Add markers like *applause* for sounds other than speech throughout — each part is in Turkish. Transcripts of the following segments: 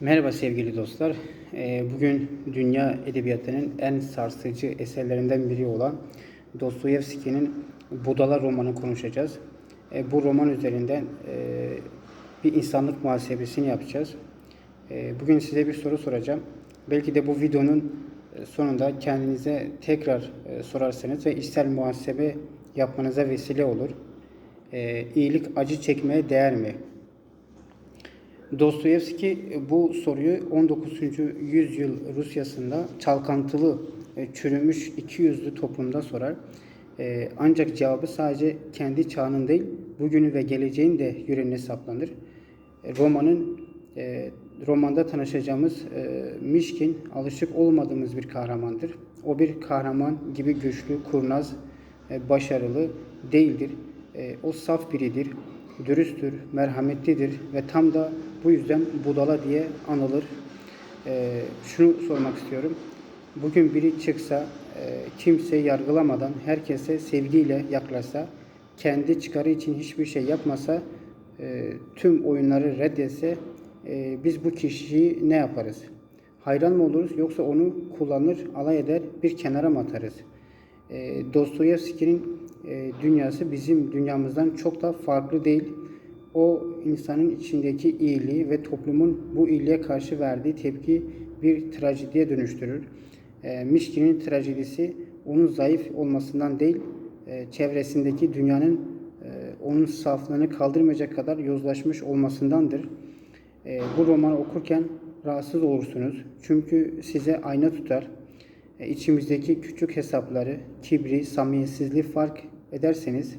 Merhaba sevgili dostlar. Ee, Bugün dünya edebiyatının en sarsıcı eserlerinden biri olan Dostoyevski'nin Budala romanı konuşacağız. Ee, Bu roman üzerinden e, bir insanlık muhasebesini yapacağız. Ee, Bugün size bir soru soracağım. Belki de bu videonun e, sonunda kendinize tekrar e, sorarsanız ve içsel muhasebe yapmanıza vesile olur. İyilik acı çekmeye değer mi? Dostoyevski bu soruyu 19. yüzyıl Rusyasında çalkantılı, e, çürümüş iki yüzlü toplumda sorar. E, Ancak cevabı sadece kendi çağının değil, bugünü ve geleceğin de yüreğine saplanır. E, Romanın e, romanda tanışacağımız e, Mişkin alışık olmadığımız bir kahramandır. O bir kahraman gibi güçlü, kurnaz, e, başarılı değildir. E, O saf biridir, dürüsttür, merhametlidir ve tam da bu yüzden budala diye anılır. E, şunu sormak istiyorum. Bugün biri çıksa, e, kimse yargılamadan herkese sevgiyle yaklaşsa, kendi çıkarı için hiçbir şey yapmasa, e, tüm oyunları reddetse, e, biz bu kişiyi ne yaparız? Hayran mı oluruz yoksa onu kullanır, alay eder, bir kenara mı atarız? E, Dostoyevski'nin e, dünyası bizim dünyamızdan çok da farklı değil. O insanın içindeki iyiliği ve toplumun bu iyiliğe karşı verdiği tepki bir trajediye dönüştürür. E, Mişkin'in trajedisi onun zayıf olmasından değil, e, çevresindeki dünyanın e, onun saflığını kaldırmayacak kadar yozlaşmış olmasındandır. E, bu romanı okurken rahatsız olursunuz. Çünkü size ayna tutar. E, içimizdeki küçük hesapları, kibri, samimiyetsizliği fark ederseniz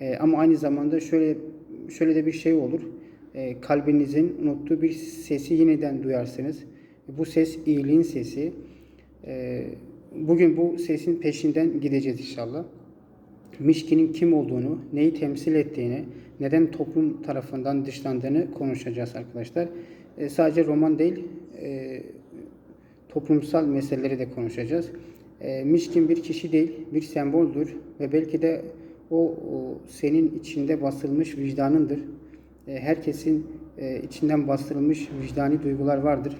e, ama aynı zamanda şöyle şöyle de bir şey olur. E, kalbinizin unuttuğu bir sesi yeniden duyarsınız. Bu ses iyiliğin sesi. E, bugün bu sesin peşinden gideceğiz inşallah. Mişkin'in kim olduğunu, neyi temsil ettiğini, neden toplum tarafından dışlandığını konuşacağız arkadaşlar. E, sadece roman değil, e, toplumsal meseleleri de konuşacağız. E, Mişkin bir kişi değil, bir semboldür ve belki de o, senin içinde basılmış vicdanındır. E, herkesin e, içinden bastırılmış vicdani duygular vardır.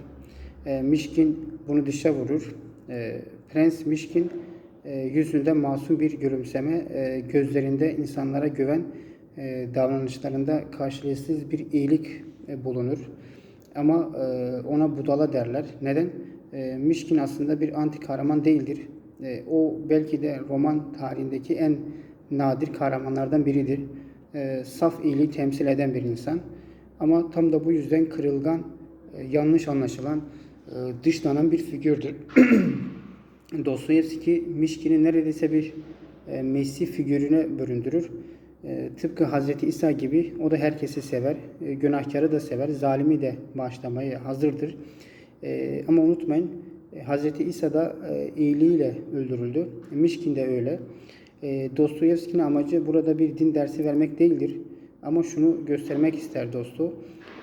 E, Mişkin bunu dışa vurur. Prens Mişkin e, yüzünde masum bir gülümseme, e, gözlerinde insanlara güven, davranışlarında karşılıksız bir iyilik bulunur. Ama ona budala derler. Neden? E, Mişkin aslında bir anti kahraman değildir. E, o belki de roman tarihindeki en nadir kahramanlardan biridir. E, saf iyiliği temsil eden bir insan. Ama tam da bu yüzden kırılgan, e, yanlış anlaşılan, e, dışlanan bir figürdür. *clears throat* Dostoyevski Mişkin'i neredeyse bir e, Mesih figürüne büründürür. E, tıpkı Hazreti İsa gibi o da herkesi sever, e, günahkarı da sever, zalimi de bağışlamaya hazırdır. E, ama unutmayın e, Hazreti İsa da e, iyiliğiyle öldürüldü. Mişkin de öyle. E, Dostoyevski'nin amacı burada bir din dersi vermek değildir. Ama şunu göstermek ister dostu.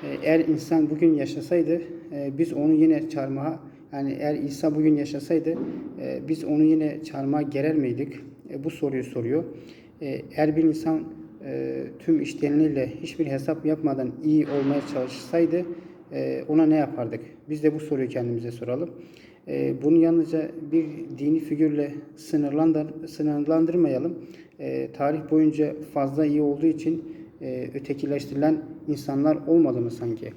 E, eğer insan bugün yaşasaydı e, biz onu yine çarmıha yani eğer İsa bugün yaşasaydı e, biz onu yine çarmıha gerer miydik? E, bu soruyu soruyor. E, eğer bir insan e, tüm işleriyle hiçbir hesap yapmadan iyi olmaya çalışsaydı ona ne yapardık? Biz de bu soruyu kendimize soralım. E, bunu yalnızca bir dini figürle sınırlandır, sınırlandırmayalım. E, tarih boyunca fazla iyi olduğu için e, ötekileştirilen insanlar olmadı mı sanki?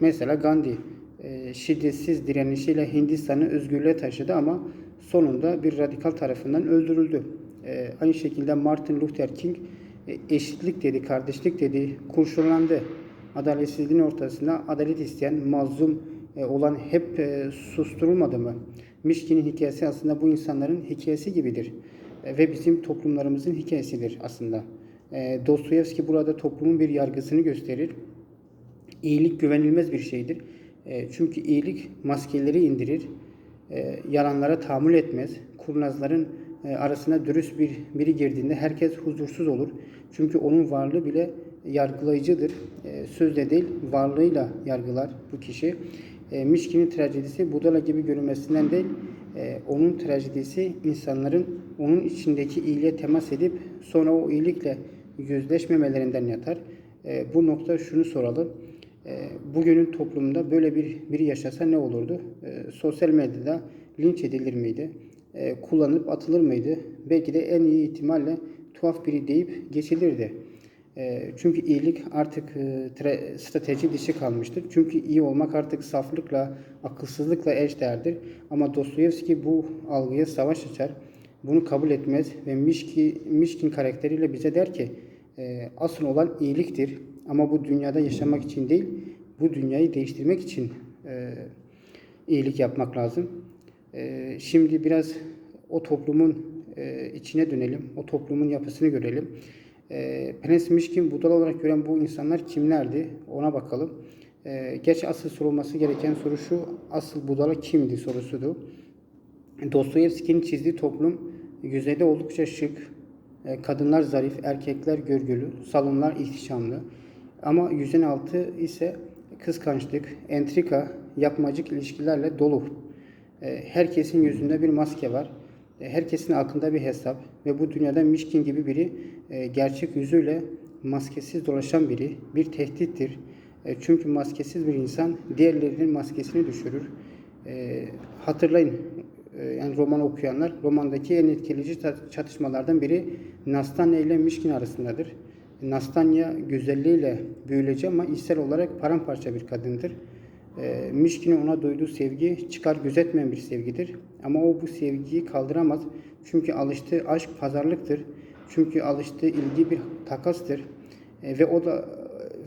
Mesela Gandhi e, şiddetsiz direnişiyle Hindistan'ı özgürlüğe taşıdı ama sonunda bir radikal tarafından öldürüldü. Aynı şekilde Martin Luther King e, eşitlik dedi, kardeşlik dedi, kurşunlandı. Adaletsizliğin ortasında adalet isteyen, mazlum e, olan hep e, susturulmadı mı? Mişkin'in hikayesi aslında bu insanların hikayesi gibidir. E, ve bizim toplumlarımızın hikayesidir aslında. Dostoyevski burada toplumun bir yargısını gösterir. İyilik güvenilmez bir şeydir. Çünkü iyilik maskeleri indirir, yalanlara tahammül etmez. Kurnazların arasına dürüst bir biri girdiğinde herkes huzursuz olur. Çünkü onun varlığı bile yargılayıcıdır. E, sözle değil, varlığıyla yargılar bu kişi. E, Mişkin'in trajedisi Budala gibi görünmesinden değil, e, onun trajedisi insanların onun içindeki iyiliğe temas edip sonra o iyilikle yüzleşmemelerinden yatar. E, bu nokta şunu soralım. Bugünün toplumunda böyle bir biri yaşasa ne olurdu? Sosyal medyada linç edilir miydi? Kullanıp atılır mıydı? Belki de en iyi ihtimalle tuhaf biri deyip geçilirdi. E, çünkü iyilik artık e, strateji dışı kalmıştır. Çünkü iyi olmak artık saflıkla, akılsızlıkla eşdeğerdir. Ama Dostoyevski bu algıya savaş açar. Bunu kabul etmez ve Mişki, Mişkin karakteriyle bize der ki e, asıl olan iyiliktir. Ama bu dünyada yaşamak için değil, bu dünyayı değiştirmek için e, iyilik yapmak lazım. E, şimdi biraz o toplumun e, içine dönelim, o toplumun yapısını görelim. E, Prens Mişkin Budal olarak gören bu insanlar kimlerdi? Ona bakalım. E, gerçi asıl sorulması gereken soru şu, asıl Budala kimdi sorusudu. Dostoyevski'nin çizdiği toplum yüzeyde oldukça şık, e, kadınlar zarif, erkekler görgülü, salonlar ihtişamlı. Ama yüzün altı ise kıskançlık, entrika, yapmacık ilişkilerle dolu. E, Herkesin yüzünde bir maske var. E, Herkesin aklında bir hesap ve bu dünyada Mişkin gibi biri e, gerçek yüzüyle maskesiz dolaşan biri bir tehdittir. E, Çünkü maskesiz bir insan diğerlerinin maskesini düşürür. Hatırlayın yani roman okuyanlar romandaki en etkileyici çatışmalardan biri Nastanya ile Mişkin arasındadır. Nastanya güzelliğiyle büyüleci ama içsel olarak paramparça bir kadındır. E, Mişkin'in ona duyduğu sevgi çıkar gözetmeyen bir sevgidir. Ama o bu sevgiyi kaldıramaz. Çünkü alıştığı aşk pazarlıktır. Çünkü alıştığı ilgi bir takastır. E, ve o da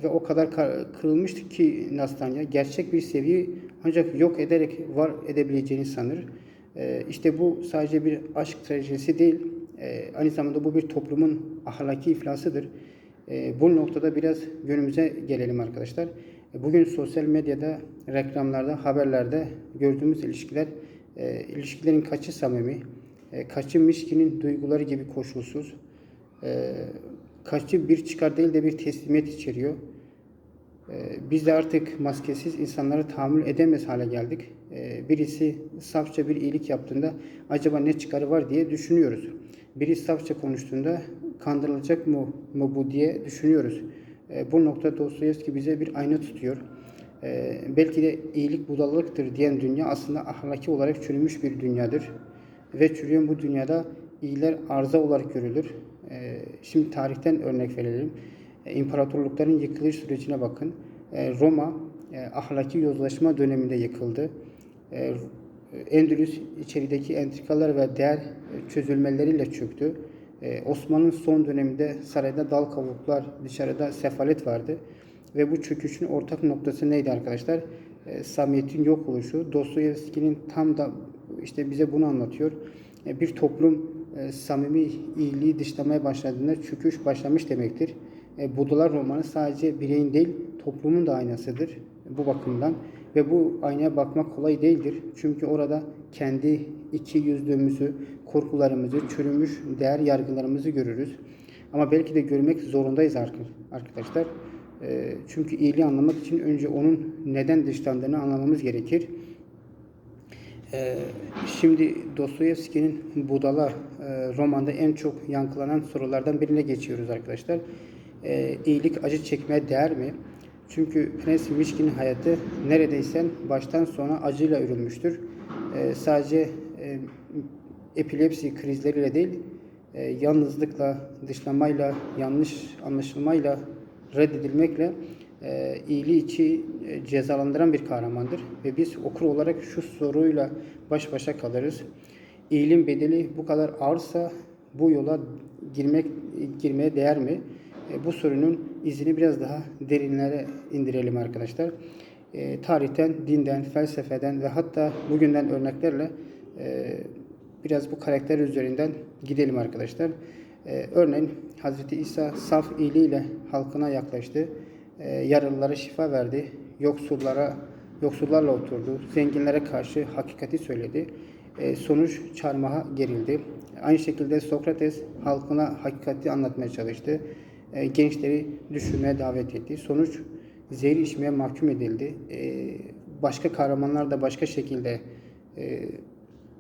ve o kadar ka- kırılmıştı ki Nastanya gerçek bir sevgiyi ancak yok ederek var edebileceğini sanır. E, işte bu sadece bir aşk trajedisi değil, e, aynı zamanda bu bir toplumun ahlaki iflasıdır. E, bu noktada biraz günümüze gelelim arkadaşlar. E, Bugün sosyal medyada, reklamlarda, haberlerde gördüğümüz ilişkiler, e, ilişkilerin kaçı samimi, e, kaçı Mişkin'in duyguları gibi koşulsuz, e, kaçı bir çıkar değil de bir teslimiyet içeriyor. Ee, Biz de artık maskesiz insanları tahammül edemez hale geldik. Ee, Birisi safça bir iyilik yaptığında acaba ne çıkarı var diye düşünüyoruz. Biri safça konuştuğunda kandırılacak mı, mı bu diye düşünüyoruz. Ee, Bu noktada Dostoyevski bize bir ayna tutuyor. Ee, Belki de iyilik budalalıktır diyen dünya aslında ahlaki olarak çürümüş bir dünyadır. Ve çürüyen bu dünyada iyiler arıza olarak görülür. Ee, Şimdi tarihten örnek verelim. E, İmparatorlukların yıkılış sürecine bakın. E, Roma e, ahlaki yozlaşma döneminde yıkıldı. E, Endülüs içerideki entrikalar ve değer e, çözülmeleriyle çöktü. E, Osmanlı'nın son döneminde sarayda dal kavuklar, dışarıda sefalet vardı. Ve bu çöküşün ortak noktası neydi arkadaşlar? E, Samimiyetin yok oluşu. Dostoyevski'nin tam da işte bize bunu anlatıyor. E, bir toplum e, samimi iyiliği dışlamaya başladığında çöküş başlamış demektir. E, Budalar romanı sadece bireyin değil, toplumun da aynasıdır bu bakımdan. Ve bu aynaya bakmak kolay değildir. Çünkü orada kendi iki yüzlüğümüzü, korkularımızı, çürümüş değer yargılarımızı görürüz. Ama belki de görmek zorundayız ark- arkadaşlar. E, Çünkü iyiliği anlamak için önce onun neden dışlandığını anlamamız gerekir. Ee, Şimdi Dostoyevski'nin Budala e, romanda en çok yankılanan sorulardan birine geçiyoruz arkadaşlar. Ee, iyilik acı çekmeye değer mi? Çünkü Prens Mişkin'in hayatı neredeyse baştan sona acıyla örülmüştür. Ee, sadece e, epilepsi krizleriyle değil, e, yalnızlıkla, dışlamayla, yanlış anlaşılmayla, reddedilmekle e, iyiliği içi e, cezalandıran bir kahramandır. Ve biz okur olarak şu soruyla baş başa kalırız. İyiliğin bedeli bu kadar ağırsa bu yola girmek girmeye değer mi? E, bu sorunun izini biraz daha derinlere indirelim arkadaşlar. E, tarihten, dinden, felsefeden ve hatta bugünden örneklerle e, biraz bu karakter üzerinden gidelim arkadaşlar. Ee, örneğin Hazreti İsa saf iyiliğiyle halkına yaklaştı. Ee, yaralılara şifa verdi. Yoksullara yoksullarla oturdu. Zenginlere karşı hakikati söyledi. Ee, sonuç çarmıha gerildi. Aynı şekilde Sokrates halkına hakikati anlatmaya çalıştı. Ee, gençleri düşünmeye davet etti. Sonuç zehir içmeye mahkum edildi. Ee, başka kahramanlar da başka şekilde e,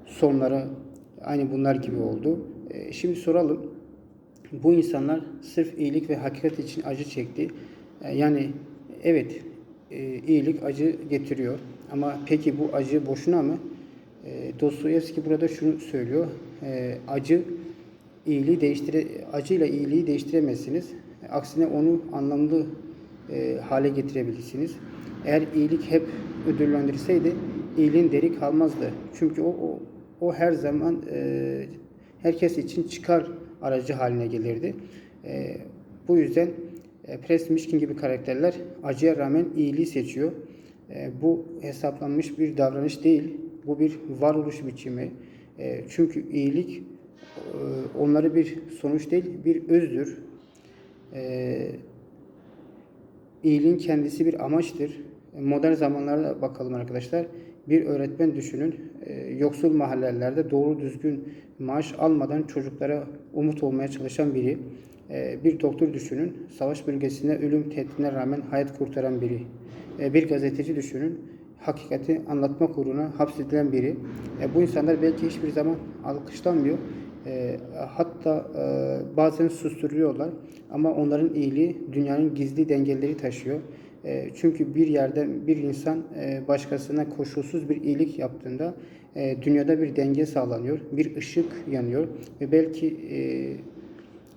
sonları aynı bunlar gibi oldu. E, Şimdi soralım. Bu insanlar sırf iyilik ve hakikat için acı çekti. E, Yani evet e, iyilik acı getiriyor. Ama peki bu acı boşuna mı? E, Dostoyevski burada şunu söylüyor. E, acı iyiliği değiştire acıyla iyiliği değiştiremezsiniz. Aksine onu anlamlı e, hale getirebilirsiniz. Eğer iyilik hep ödüllendirseydi iyiliğin deri kalmazdı. Çünkü o o, o her zaman e, herkes için çıkar aracı haline gelirdi. E, bu yüzden e, Press Mişkin gibi karakterler acıya rağmen iyiliği seçiyor. E, bu hesaplanmış bir davranış değil. Bu bir varoluş biçimi. E, çünkü iyilik e, onları bir sonuç değil, bir özdür. E, iyiliğin kendisi bir amaçtır. Modern zamanlarda bakalım arkadaşlar. Bir öğretmen düşünün. E, yoksul mahallelerde doğru düzgün maaş almadan çocuklara umut olmaya çalışan biri. E, bir doktor düşünün. Savaş bölgesinde ölüm tehdidine rağmen hayat kurtaran biri. E, bir gazeteci düşünün. Hakikati anlatmak uğruna hapsedilen biri. E, bu insanlar belki hiçbir zaman alkışlanmıyor. E, hatta e, bazen susturuyorlar ama onların iyiliği dünyanın gizli dengeleri taşıyor. E, çünkü bir yerde bir insan e, başkasına koşulsuz bir iyilik yaptığında e, dünyada bir denge sağlanıyor, bir ışık yanıyor ve belki e,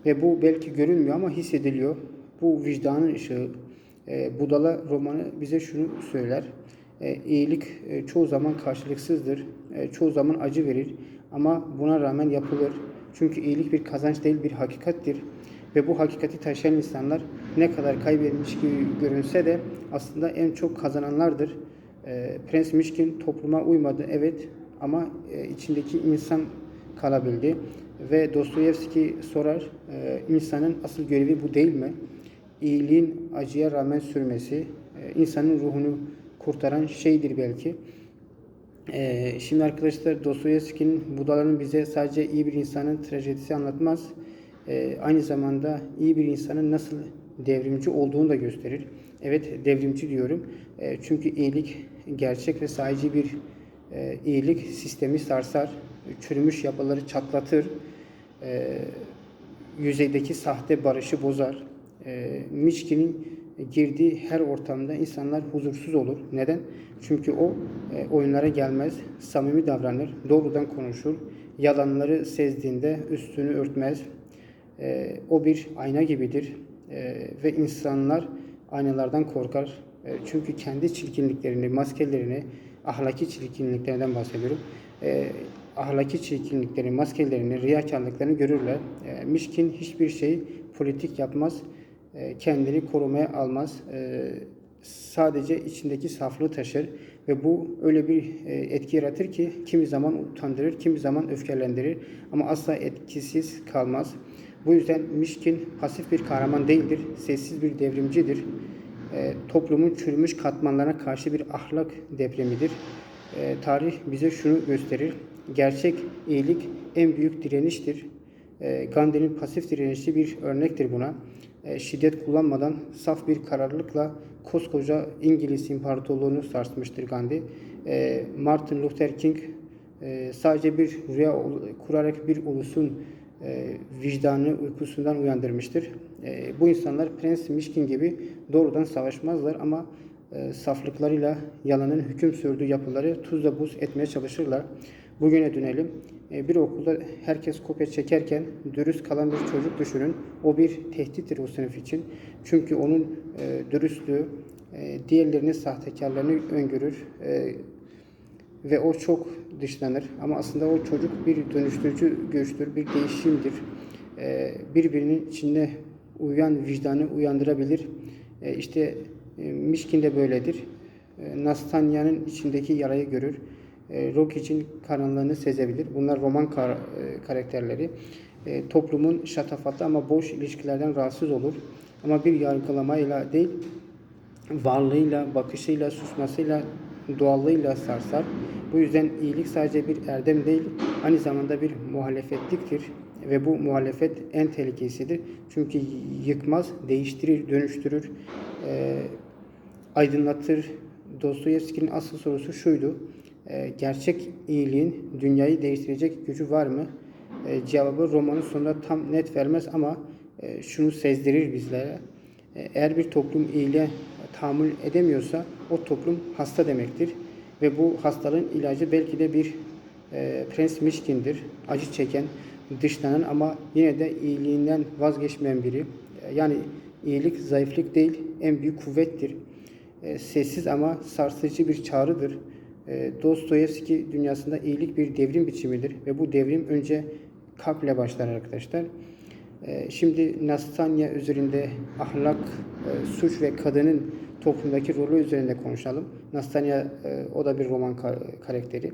ve bu belki görünmüyor ama hissediliyor. Bu vicdanın ışığı. E, Budala romanı bize şunu söyler. E, iyilik e, çoğu zaman karşılıksızdır. E, çoğu zaman acı verir. Ama buna rağmen yapılır. Çünkü iyilik bir kazanç değil bir hakikattir. Ve bu hakikati taşıyan insanlar ne kadar kaybetmiş gibi görünse de aslında en çok kazananlardır. E, Prens Mişkin topluma uymadı evet ama e, içindeki insan kalabildi. Ve Dostoyevski sorar, e, insanın asıl görevi bu değil mi? İyiliğin acıya rağmen sürmesi, e, insanın ruhunu kurtaran şeydir belki. E, şimdi arkadaşlar Dostoyevski'nin Budaların bize sadece iyi bir insanın trajedisi anlatmaz. E, aynı zamanda iyi bir insanın nasıl devrimci olduğunu da gösterir. Evet devrimci diyorum. E, çünkü iyilik gerçek ve sadece bir e, iyilik sistemi sarsar, çürümüş yapıları çatlatır, e, yüzeydeki sahte barışı bozar. E, Mişkin'in girdiği her ortamda insanlar huzursuz olur. Neden? Çünkü o e, oyunlara gelmez, samimi davranır, doğrudan konuşur, yalanları sezdiğinde üstünü örtmez. E, o bir ayna gibidir e, ve insanlar aynalardan korkar. E, çünkü kendi çirkinliklerini, maskelerini, ahlaki çirkinliklerden bahsediyorum. E, ahlaki çirkinliklerini, maskelerini, riyakarlıklarını görürler. E, Mişkin hiçbir şey politik yapmaz, kendini korumaya almaz. E, sadece içindeki saflığı taşır ve bu öyle bir e, etki yaratır ki kimi zaman utandırır, kimi zaman öfkelendirir ama asla etkisiz kalmaz. Bu yüzden Mişkin pasif bir kahraman değildir, sessiz bir devrimcidir. E, toplumun çürümüş katmanlarına karşı bir ahlak depremidir. E, tarih bize şunu gösterir. Gerçek iyilik en büyük direniştir. E, Gandhi'nin pasif direnişi bir örnektir buna. E, şiddet kullanmadan saf bir kararlılıkla koskoca İngiliz İmparatorluğunu sarsmıştır Gandhi. E, Martin Luther King e, sadece bir rüya kurarak bir ulusun e, vicdanı uykusundan uyandırmıştır. Bu insanlar Prens Mişkin gibi doğrudan savaşmazlar ama saflıklarıyla yalanın hüküm sürdüğü yapıları tuzla buz etmeye çalışırlar. Bugüne dönelim. E, bir okulda herkes kopya çekerken dürüst kalan bir çocuk düşünün. O bir tehdittir o sınıf için. Çünkü onun e, dürüstlüğü e, diğerlerinin sahtekarlarını öngörür. Ve o çok dışlanır. Ama aslında o çocuk bir dönüştürücü güçtür, bir değişimdir. Birbirinin içinde uyan vicdanı uyandırabilir. İşte Mişkin de böyledir. Nastanya'nın içindeki yarayı görür. Ee, Rokic'in karanlığını sezebilir. Bunlar roman kar- e, karakterleri. Ee, toplumun şatafatlı ama boş ilişkilerden rahatsız olur. Ama bir yargılamayla değil, varlığıyla, bakışıyla, susmasıyla, doğallığıyla sarsar. Bu yüzden iyilik sadece bir erdem değil, aynı zamanda bir muhalefetliktir. Ve bu muhalefet en tehlikesidir. Çünkü yıkmaz, değiştirir, dönüştürür, e, aydınlatır. Dostoyevski'nin asıl sorusu şuydu. E, gerçek iyiliğin dünyayı değiştirecek gücü var mı? E, cevabı romanın sonunda tam net vermez ama e, şunu sezdirir bizlere. E, eğer bir toplum iyiliğe tahammül edemiyorsa o toplum hasta demektir. Ve bu hastalığın ilacı belki de bir e, Prens Mişkin'dir. Acı çeken, dışlanan ama yine de iyiliğinden vazgeçmeyen biri. Yani iyilik zayıflık değil, en büyük kuvvettir. Sessiz ama sarsıcı bir çağrıdır. E, Dostoyevski dünyasında iyilik bir devrim biçimidir ve bu devrim önce kalple başlar arkadaşlar. E, Şimdi Nastanya üzerinde ahlak, e, suç ve kadının toplumdaki rolü üzerinde konuşalım. Nastanya e, o da bir roman ka- karakteri.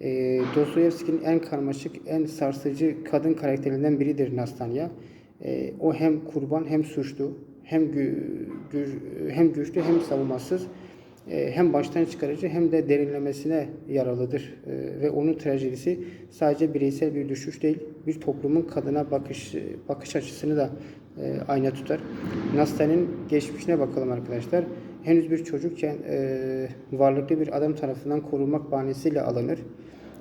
E, Dostoyevski'nin en karmaşık, en sarsıcı kadın karakterlerinden biridir Nastanya. O hem kurban hem suçlu, hem gü- hem güçlü hem savunmasız, hem baştan çıkarıcı hem de derinlemesine yaralıdır. E, ve onun trajedisi sadece bireysel bir düşüş değil, bir toplumun kadına bakış bakış açısını da e, ayna tutar. Nastanya'nın geçmişine bakalım arkadaşlar. Henüz bir çocukken e, varlıklı bir adam tarafından korunmak bahanesiyle alınır.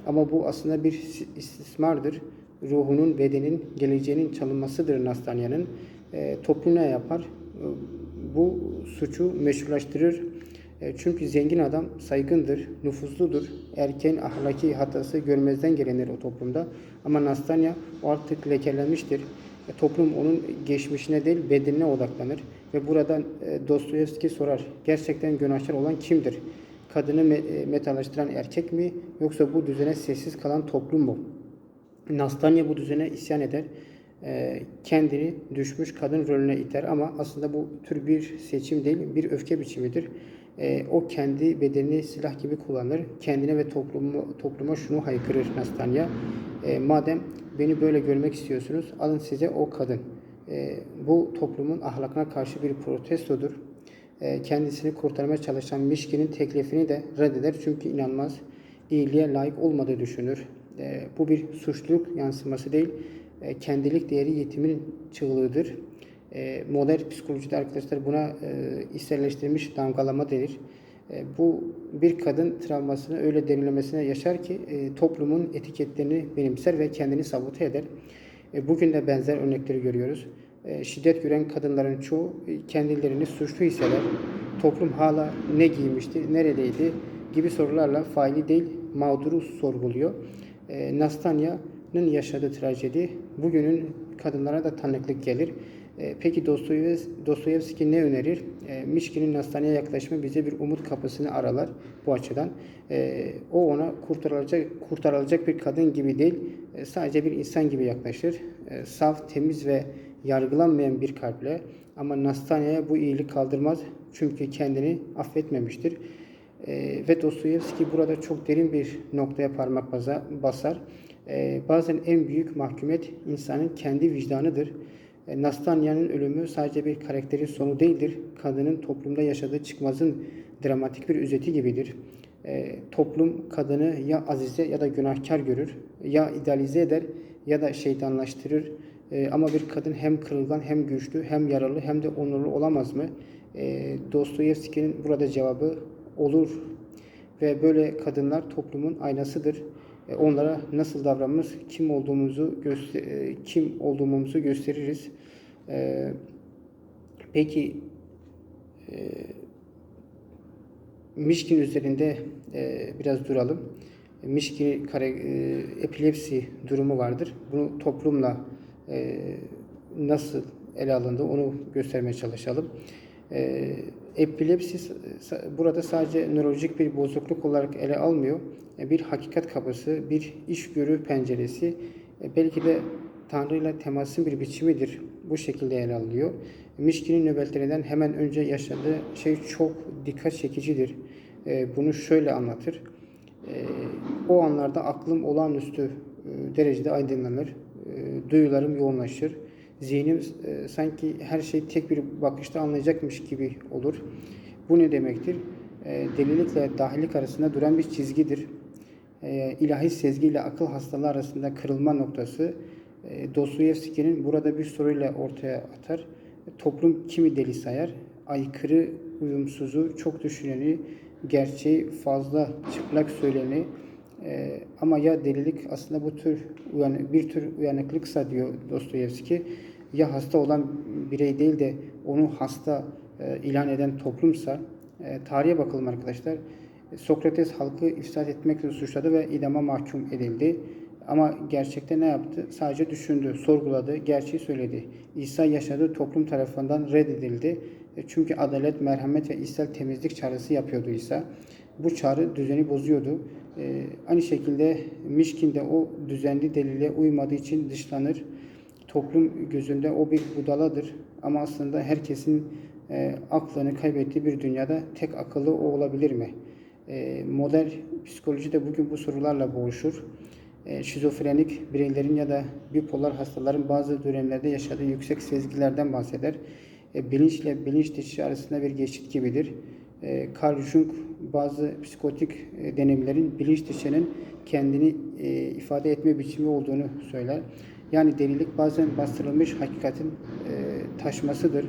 Ama bu aslında bir istismardır. Ruhunun, bedenin, geleceğinin çalınmasıdır Nastanya'nın. E, toplum ne yapar? E, bu suçu meşrulaştırır. E, çünkü zengin adam saygındır, nüfuzludur. Erkeğin ahlaki hatası görmezden gelinir o toplumda. Ama Nastanya artık lekelenmiştir. E, toplum onun geçmişine değil bedenine odaklanır. Ve buradan e, Dostoyevski sorar. Gerçekten günahkar olan kimdir? Kadını me- e, metalaştıran erkek mi? Yoksa bu düzene sessiz kalan toplum mu? Nastanya bu düzene isyan eder. Ee, kendini düşmüş kadın rolüne iter ama aslında bu tür bir seçim değil, bir öfke biçimidir. Ee, o kendi bedenini silah gibi kullanır. Kendine ve toplumu, topluma şunu haykırır Nastanya. Ee, madem beni böyle görmek istiyorsunuz, alın size o kadın. Ee, bu toplumun ahlakına karşı bir protestodur. Ee, kendisini kurtarmaya çalışan Mişkin'in teklifini de reddeder çünkü inanmaz, iyiliğe layık olmadığı düşünür. E, bu bir suçluluk yansıması değil, e, kendilik değeri yetimin çığlığıdır. E, modern psikolojide arkadaşlar buna e, içselleştirilmiş damgalama denir. E, bu bir kadın travmasını öyle derinlemesine yaşar ki e, toplumun etiketlerini benimser ve kendini sabote eder. E, bugün de benzer örnekleri görüyoruz. E, şiddet gören kadınların çoğu e, kendilerini suçlu hisseder. Toplum hala ne giymişti, neredeydi gibi sorularla faili değil mağduru sorguluyor. E, Nastanya'nın yaşadığı trajedi bugünün kadınlara da tanıklık gelir. E, peki Dostoyevski, ne önerir? E, Mişkin'in Nastanya'ya yaklaşımı bize bir umut kapısını aralar bu açıdan. E, o ona kurtarılacak kurtarılacak bir kadın gibi değil, sadece bir insan gibi yaklaşır. Saf, temiz ve yargılanmayan bir kalple ama Nastanya'ya bu iyilik kaldırmaz çünkü kendini affetmemiştir. Ve Dostoyevski burada çok derin bir noktaya parmak basar. Bazen en büyük mahkumiyet insanın kendi vicdanıdır. E, Nastanya'nın ölümü sadece bir karakterin sonu değildir. Kadının toplumda yaşadığı çıkmazın dramatik bir özeti gibidir. E, toplum kadını ya azize ya da günahkar görür, ya idealize eder ya da şeytanlaştırır. E, ama bir kadın hem kırılgan hem güçlü hem yaralı hem de onurlu olamaz mı? E, Dostoyevski'nin burada cevabı olur ve böyle kadınlar toplumun aynasıdır. E, Onlara nasıl davranırız, kim olduğumuzu göster e, kim olduğumuzu gösteririz. E, Peki e, Mişkin üzerinde biraz duralım. Mişkin kare, epilepsi durumu vardır. Bunu toplumla nasıl ele alındı onu göstermeye çalışalım. E, epilepsi burada sadece nörolojik bir bozukluk olarak ele almıyor. E, bir hakikat kapısı, bir işgörü penceresi, e, belki de Tanrı ile temasın bir biçimidir. Bu şekilde ele alınıyor. Mişkin'in nöbetlerinden hemen önce yaşadığı şey çok dikkat çekicidir. E, bunu şöyle anlatır. E, o anlarda aklım olağanüstü e, derecede aydınlanır. E, duyularım yoğunlaşır. Zihnim e, sanki her şeyi tek bir bakışta anlayacakmış gibi olur. Bu ne demektir? E, delilikle dahilik arasında duran bir çizgidir. E, ilahi sezgi ile akıl hastalığı arasında kırılma noktası e, Dostoyevski'nin burada bir soruyla ortaya atar. Toplum kimi deli sayar? Aykırı, uyumsuzu, çok düşüneni, gerçeği fazla çıplak söyleni, ee, ama ya delilik aslında bu tür uyan, bir tür uyanıklıksa diyor Dostoyevski ya hasta olan birey değil de onu hasta e, ilan eden toplumsa e, tarihe bakalım arkadaşlar. E, Sokrates halkı ifsad etmekle suçladı ve idama mahkum edildi. Ama gerçekte ne yaptı? Sadece düşündü, sorguladı, gerçeği söyledi. İsa yaşadığı toplum tarafından reddedildi. E, Çünkü adalet, merhamet ve içsel temizlik çağrısı yapıyordu İsa. Bu çağrı düzeni bozuyordu. E, Aynı şekilde Mişkin de o düzenli delile uymadığı için dışlanır. Toplum gözünde o bir budaladır. Ama aslında herkesin e, aklını kaybettiği bir dünyada tek akıllı o olabilir mi? E, modern psikoloji de bugün bu sorularla boğuşur. E, şizofrenik bireylerin ya da bipolar hastaların bazı dönemlerde yaşadığı yüksek sezgilerden bahseder. E, bilinçle bilinç dışı arasında bir geçit gibidir. E, Carl Jung bazı psikotik e, deneyimlerin bilinç dışının kendini e, ifade etme biçimi olduğunu söyler. Yani delilik bazen bastırılmış hakikatin e, taşmasıdır.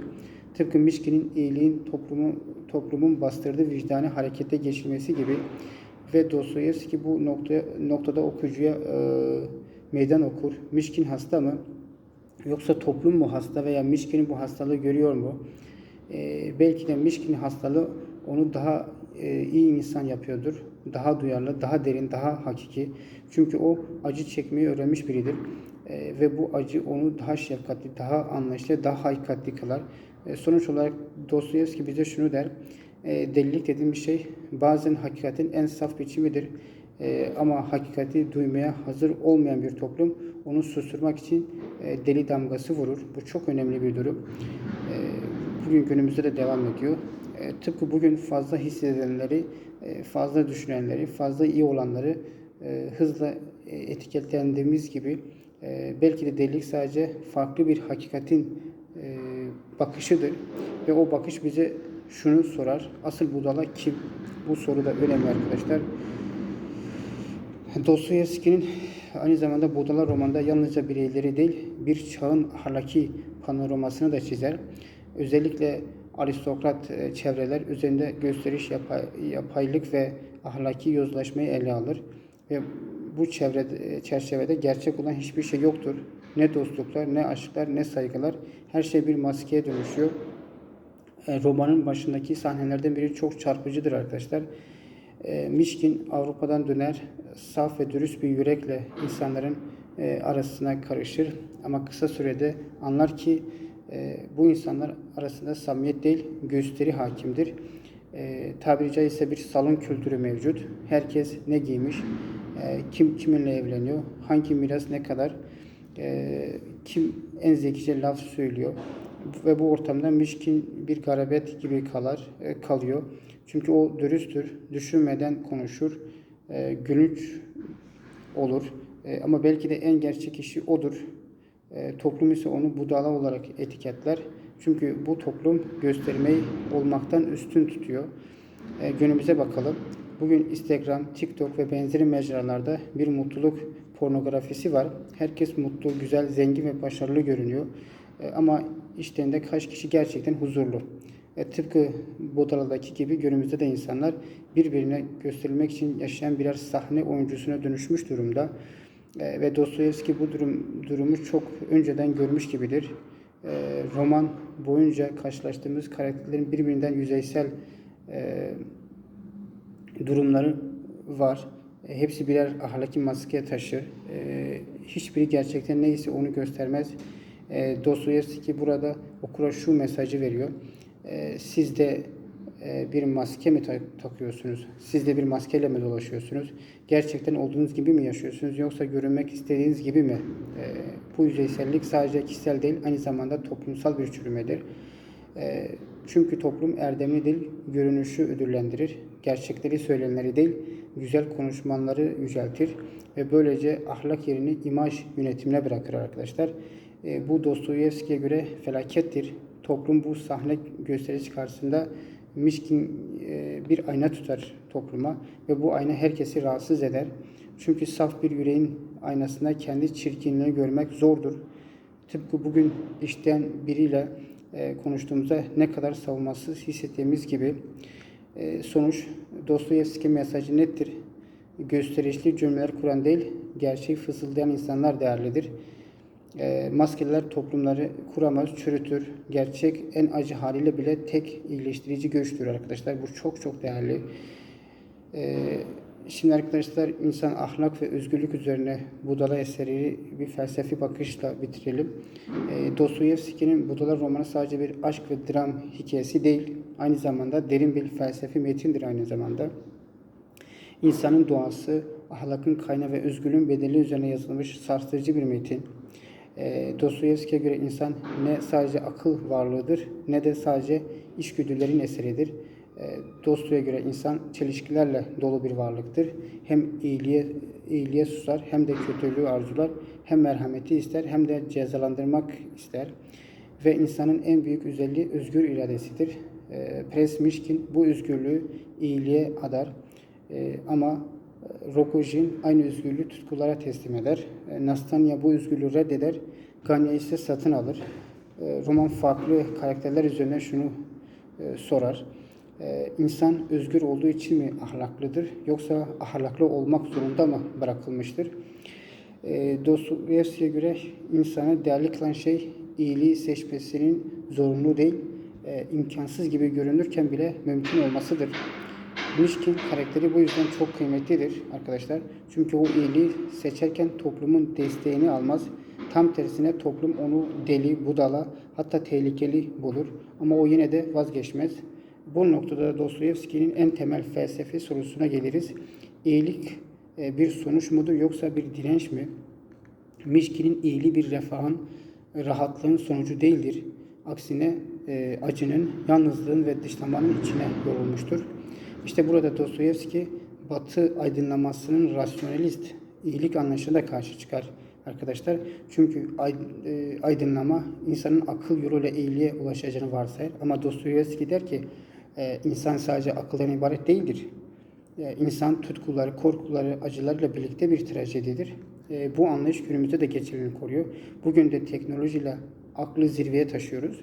Tıpkı Mişkin'in iyiliğin toplumu, toplumun bastırdığı vicdanı harekete geçirmesi gibi ve Dostoyevski bu nokta, noktada okuyucuya e, meydan okur. Mişkin hasta mı? Yoksa toplum mu hasta veya Mişkin'in bu hastalığı görüyor mu? E, belki de Mişkin'in hastalığı onu daha e, iyi insan yapıyordur. Daha duyarlı, daha derin, daha hakiki. Çünkü o acı çekmeyi öğrenmiş biridir. E, ve bu acı onu daha şefkatli, daha anlayışlı, daha hakikatli kılar. E, sonuç olarak Dostoyevski bize şunu der. E, delilik dediğimiz şey bazen hakikatin en saf biçimidir. E, ama hakikati duymaya hazır olmayan bir toplum onu susturmak için e, deli damgası vurur. Bu çok önemli bir durum. E, bugün günümüzde de devam ediyor. E, tıpkı bugün fazla hissedenleri, e, fazla düşünenleri, fazla iyi olanları e, hızla e, etiketlendiğimiz gibi belki de delilik sadece farklı bir hakikatin bakışıdır ve o bakış bize şunu sorar. Asıl budala kim? Bu soru da önemli arkadaşlar. Dostoyevski'nin aynı zamanda Budala romanında yalnızca bireyleri değil bir çağın ahlaki panoramasını da çizer. Özellikle aristokrat e, çevreler üzerinde gösteriş yapay, yapaylık ve ahlaki yozlaşmayı ele alır ve bu çevrede, çerçevede gerçek olan hiçbir şey yoktur. Ne dostluklar, ne aşklar, ne saygılar. Her şey bir maskeye dönüşüyor. E, romanın başındaki sahnelerden biri çok çarpıcıdır arkadaşlar. E, Mişkin Avrupa'dan döner, saf ve dürüst bir yürekle insanların e, arasına karışır. Ama kısa sürede anlar ki e, bu insanlar arasında samimiyet değil, gösteri hakimdir. E, tabiri caizse bir salon kültürü mevcut. Herkes ne giymiş, e, kim kiminle evleniyor, hangi miras ne kadar, e, kim en zekice laf söylüyor ve bu ortamda mişkin bir garabet gibi kalar, e, kalıyor. Çünkü o dürüsttür, düşünmeden konuşur, e, gülünç olur. E, ama belki de en gerçek kişi odur. E, toplum ise onu budala olarak etiketler. Çünkü bu toplum göstermeyi olmaktan üstün tutuyor. E, günümüze bakalım. Bugün Instagram, TikTok ve benzeri mecralarda bir mutluluk pornografisi var. Herkes mutlu, güzel, zengin ve başarılı görünüyor. E, ama işlerinde kaç kişi gerçekten huzurlu. E, tıpkı Bodalı'daki gibi günümüzde de insanlar birbirine gösterilmek için yaşayan birer sahne oyuncusuna dönüşmüş durumda. E, ve Dostoyevski bu durum, durumu çok önceden görmüş gibidir. E, roman boyunca karşılaştığımız karakterlerin birbirinden yüzeysel e, durumları var. E, hepsi birer ahlaki maske taşır. E, hiçbiri gerçekten neyse onu göstermez. E, Dostoyevski burada okura şu mesajı veriyor. E, siz de bir maske mi ta- takıyorsunuz? Siz de bir maskeyle mi dolaşıyorsunuz? Gerçekten olduğunuz gibi mi yaşıyorsunuz? Yoksa görünmek istediğiniz gibi mi? E, bu yüzeysellik sadece kişisel değil, aynı zamanda toplumsal bir çürümedir. E, çünkü toplum erdemli değil, görünüşü ödüllendirir. Gerçekleri söylenenleri değil, güzel konuşmanları yüceltir ve böylece ahlak yerini imaj yönetimine bırakır arkadaşlar. E, bu Dostoyevski'ye göre felakettir. Toplum bu sahne gösterisi karşısında Mişkin e, bir ayna tutar topluma ve bu ayna herkesi rahatsız eder. Çünkü saf bir yüreğin aynasında kendi çirkinliğini görmek zordur. Tıpkı bugün işten biriyle e, konuştuğumuzda ne kadar savunmasız hissettiğimiz gibi e, sonuç Dostoyevski mesajı nettir. Gösterişli cümleler kuran değil, gerçeği fısıldayan insanlar değerlidir. E, maskeler toplumları kuramaz, çürütür. Gerçek en acı haliyle bile tek iyileştirici güçtür arkadaşlar. Bu çok çok değerli. E, şimdi arkadaşlar insan ahlak ve özgürlük üzerine Budala eseri bir felsefi bakışla bitirelim. E, Dostoyevski'nin Budala romanı sadece bir aşk ve dram hikayesi değil. Aynı zamanda derin bir felsefi metindir aynı zamanda. İnsanın doğası, ahlakın kaynağı ve özgürlüğün bedeli üzerine yazılmış sarsıcı bir metin. E, Dostoyevski'ye göre insan ne sadece akıl varlığıdır ne de sadece içgüdülerin eseridir. E, Dostoy'a göre insan çelişkilerle dolu bir varlıktır. Hem iyiliğe, iyiliğe susar hem de kötülüğü arzular, hem merhameti ister hem de cezalandırmak ister. Ve insanın en büyük özelliği özgür iradesidir. E, Pres Mişkin bu özgürlüğü iyiliğe adar. E, ama Rogojin aynı özgürlüğü tutkulara teslim eder. E, Nastanya bu özgürlüğü reddeder. Ganya ise satın alır. E, Roman farklı karakterler üzerine şunu e, sorar. İnsan özgür olduğu için mi ahlaklıdır yoksa ahlaklı olmak zorunda mı bırakılmıştır? Dostoyevski'ye göre insana değerli kılan şey iyiliği seçmesinin zorunlu değil, imkansız gibi görünürken bile mümkün olmasıdır. Mişkin karakteri bu yüzden çok kıymetlidir arkadaşlar. Çünkü o iyiliği seçerken toplumun desteğini almaz. Tam tersine toplum onu deli, budala hatta tehlikeli bulur. Ama o yine de vazgeçmez. Bu noktada Dostoyevski'nin en temel felsefi sorusuna geliriz. İyilik e, bir sonuç mudur yoksa bir direnç mi? Mişkin'in iyiliği bir refahın, rahatlığın sonucu değildir. Aksine e, acının, yalnızlığın ve dışlamanın içine yorulmuştur. İşte burada Dostoyevski Batı aydınlamasının rasyonalist iyilik anlayışına da karşı çıkar arkadaşlar. Çünkü e, aydınlama insanın akıl yoluyla iyiliğe ulaşacağını varsayar. Ama Dostoyevski der ki e, insan sadece akıldan ibaret değildir. E, insan tutkuları, korkuları, acılarıyla birlikte bir trajedidir. Bu anlayış günümüzde de geçerliliğini koruyor. Bugün de teknolojiyle aklı zirveye taşıyoruz.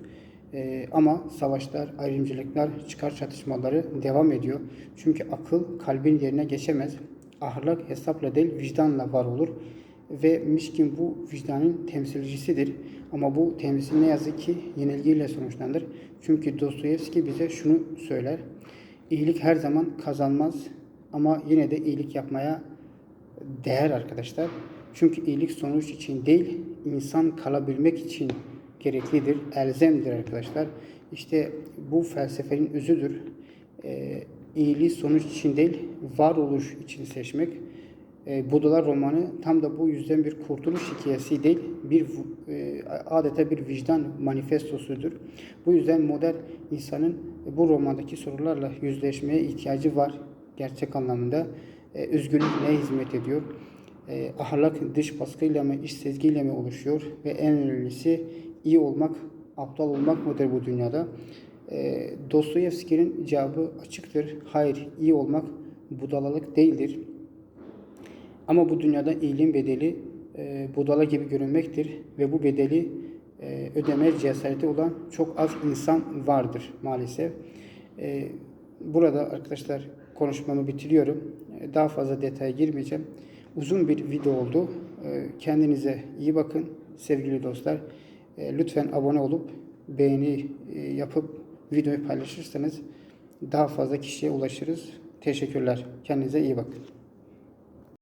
Ee, ama savaşlar, ayrımcılıklar, çıkar çatışmaları devam ediyor. Çünkü akıl kalbin yerine geçemez. Ahlak hesapla değil vicdanla var olur. Ve Mişkin bu vicdanın temsilcisidir. Ama bu temsil ne yazık ki yenilgiyle sonuçlanır. Çünkü Dostoyevski bize şunu söyler. İyilik her zaman kazanmaz ama yine de iyilik yapmaya değer arkadaşlar. Çünkü iyilik sonuç için değil, insan kalabilmek için gereklidir, elzemdir arkadaşlar. İşte bu felsefenin özüdür. E, iyiliği sonuç için değil, varoluş için seçmek. E, Budalar romanı tam da bu yüzden bir kurtuluş hikayesi değil, bir e, adeta bir vicdan manifestosudur. Bu yüzden modern insanın bu romandaki sorularla yüzleşmeye ihtiyacı var gerçek anlamında. E, özgürlük neye hizmet ediyor? E, ahlak dış baskıyla mı, iç sezgiyle mi oluşuyor? Ve en önemlisi iyi olmak, aptal olmak mıdır bu dünyada? E, Dostoyevski'nin cevabı açıktır. Hayır, iyi olmak budalalık değildir. Ama bu dünyada iyiliğin bedeli e, budala gibi görünmektir ve bu bedeli e, ödeme cesareti olan çok az insan vardır maalesef. E, burada arkadaşlar konuşmamı bitiriyorum. E, daha fazla detaya girmeyeceğim. Uzun bir video oldu. E, kendinize iyi bakın sevgili dostlar. E, lütfen abone olup beğeni e, yapıp videoyu paylaşırsanız daha fazla kişiye ulaşırız. Teşekkürler. Kendinize iyi bakın.